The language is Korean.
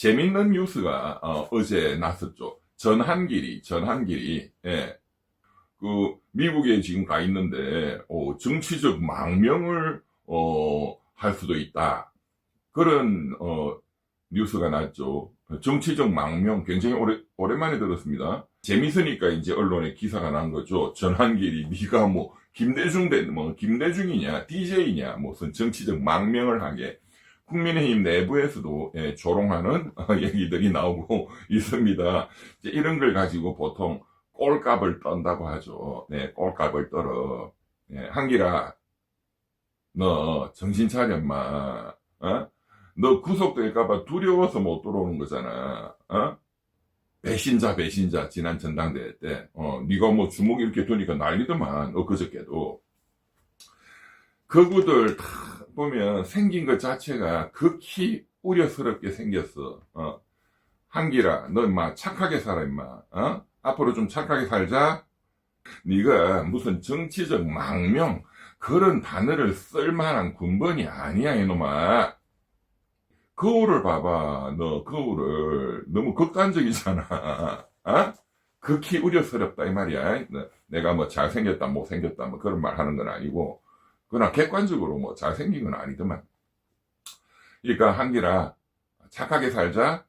재밌는 뉴스가 어, 제 났었죠. 전한길이 전한길이 예. 그 미국에 지금 가 있는데 어, 정치적 망명을 어, 할 수도 있다. 그런 어, 뉴스가 났죠. 정치적 망명 굉장히 오래, 오랜만에 들었습니다. 재밌으니까 이제 언론에 기사가 난 거죠. 전한길이 네가 뭐 김대중 된뭐 김대중이냐 DJ냐 무슨 정치적 망명을 하게 국민의힘 내부에서도 예, 조롱하는 어, 얘기들이 나오고 있습니다. 이런 걸 가지고 보통 꼴값을 떤다고 하죠. 네, 꼴값을 떨어. 예, 한길아, 너 정신 차려, 인마. 어? 너 구속될까봐 두려워서 못 들어오는 거잖아. 어? 배신자, 배신자, 지난 전당대회 때. 어, 네가 뭐 주먹 이렇게 두니까 난리더만, 엊그저께도. 그구들 다 보면 생긴 것 자체가 극히 우려스럽게 생겼어. 어. 한길아, 너 인마 착하게 살아, 인마. 어? 앞으로 좀 착하게 살자. 네가 무슨 정치적 망명 그런 단어를 쓸 만한 군번이 아니야 이놈아. 거울을 봐봐. 너 거울을 너무 극단적이잖아. 어? 극히 우려스럽다 이 말이야. 너- 내가 뭐 잘생겼다 못생겼다 뭐 그런 말 하는 건 아니고 그러나 객관적으로 뭐 잘생긴 건 아니더만. 그러니까 한기라 착하게 살자.